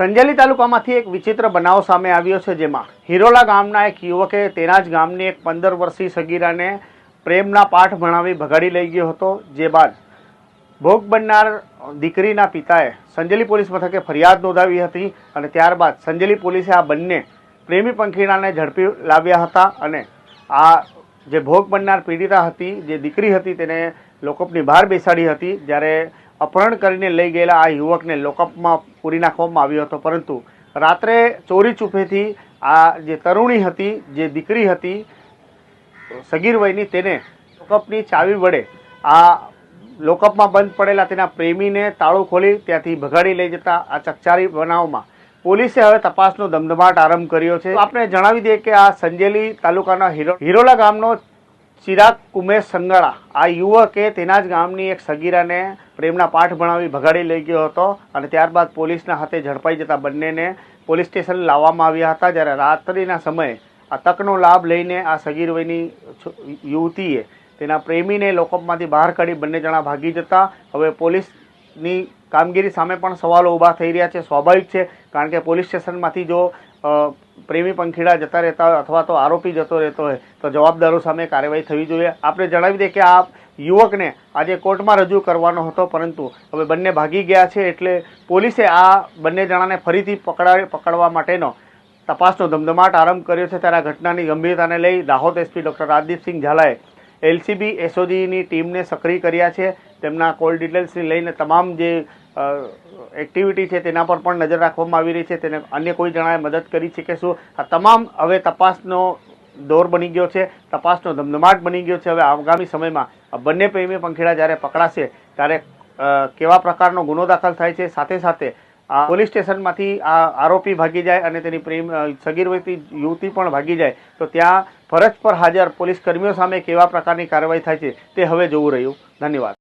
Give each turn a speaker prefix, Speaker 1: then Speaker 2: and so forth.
Speaker 1: સંજેલી તાલુકામાંથી એક વિચિત્ર બનાવ સામે આવ્યો છે જેમાં હિરોલા ગામના એક યુવકે તેના જ ગામની એક પંદર વર્ષીય સગીરાને પ્રેમના પાઠ ભણાવી ભગાડી લઈ ગયો હતો, જે બાદ ભોગ બનનાર દીકરીના પિતાએ સંજેલી પોલીસ મથકે ફરિયાદ નોંધાવી હતી અને ત્યારબાદ સંજેલી પોલીસે આ બંને પ્રેમી પંખીડાને ઝડપી લાવ્યા હતા અને આ જે ભોગ બનનાર પીડિતા હતી, જે દીકરી હતી, તેને લોકઅપની બહાર બેસાડી હતી, જ્યારે અપહરણ કરીને લઈ ગયેલા આ યુવકને લોકઅપમાં પૂરી નાખવામાં આવ્યો હતો. પરંતુ રાત્રે ચોરી ચૂપેથી આ જે તરુણી હતી, જે દીકરી હતી સગીર વયની તેને લોકઅપની ચાવી વડે આ લોકઅપમાં બંધ પડેલા તેના પ્રેમીને તાળું ખોલી ત્યાંથી ભગાડી લઈ જતા આ ચકચારી બનાવમાં પોલીસે હવે તપાસનો ધમધમાટ આરંભ કર્યો છે. આપણે જણાવી દઈએ કે આ સંજેલી તાલુકાના હિરો હિરોલા ગામનો ચિરાગ ઉમેશ સંગાળા. આ યુવકે તેના જ ગામની એક સગીરાને પ્રેમના પાઠ ભણાવી ભગાડી લઈ ગયો હતો અને ત્યારબાદ પોલીસના હાથે ઝડપાઈ જતા બંનેને પોલીસ સ્ટેશન લાવવામાં આવ્યા હતા જ્યારે રાત્રિના સમયે આ તકનો લાભ લઈને આ સગીર વયની યુવતીએ તેના પ્રેમીને લોકઅપમાંથી બહાર કાઢી બંને જણા ભાગી જતા. હવે પોલીસની કામગીરી સામે પણ સવાલો ઊભા થઈ રહ્યા છે. સ્વાભાવિક છે, કારણ કે પોલીસ સ્ટેશનમાંથી જો પ્રેમી પંખીડા જતા રહેતા હોય અથવા તો આરોપી જતો રહેતો હોય, તો જવાબદારો સામે કાર્યવાહી થવી જોઈએ. આપણે જણાવી દઈએ કે આ યુવકને આજે કોર્ટમાં રજૂ કરવાનો હતો, પરંતુ હવે બંને ભાગી ગયા છે એટલે પોલીસે આ બંને જણાને ફરીથી પકડા પકડવા માટેનો તપાસનો ધમધમાટ આરંભ કર્યો છે. ત્યારે આ ઘટનાની ગંભીરતાને લઈ દાહોદ એસપી ડૉક્ટર રાજદીપસિંહ ઝાલાએ એલસીબી, એસઓજીની ટીમને સક્રિય કર્યા છે. તેમના કોલ ડિટેલ્સથી લઈને તમામ જે એક્ટિવિટી છે તેના પર પણ નજર રાખવામાં આવી રહી છે. તેને અન્ય કોઈ જણાએ મદદ કરી છે કે શું? આ તમામ હવે તપાસનો દોર બની ગયો છે. તપાસનો ધમધમાટ બની ગયો છે. હવે આગામી સમયમાં બંને પ્રેમી પંખેડા જ્યારે પકડાશે, ત્યારે કેવા પ્રકારનો ગુનો દાખલ થાય છે? સાથે સાથે આ પોલીસ સ્ટેશનમાંથી આ આરોપી ભાગી જાય અને તેની પ્રેમ સગીરવતી યુવતી પણ ભાગી જાય. તો ત્યાં ફરજ પર હાજર પોલીસ કર્મીઓ સામે કેવા પ્રકારની કાર્યવાહી થાય છે તે હવે જોવું રહ્યું. ધન્યવાદ.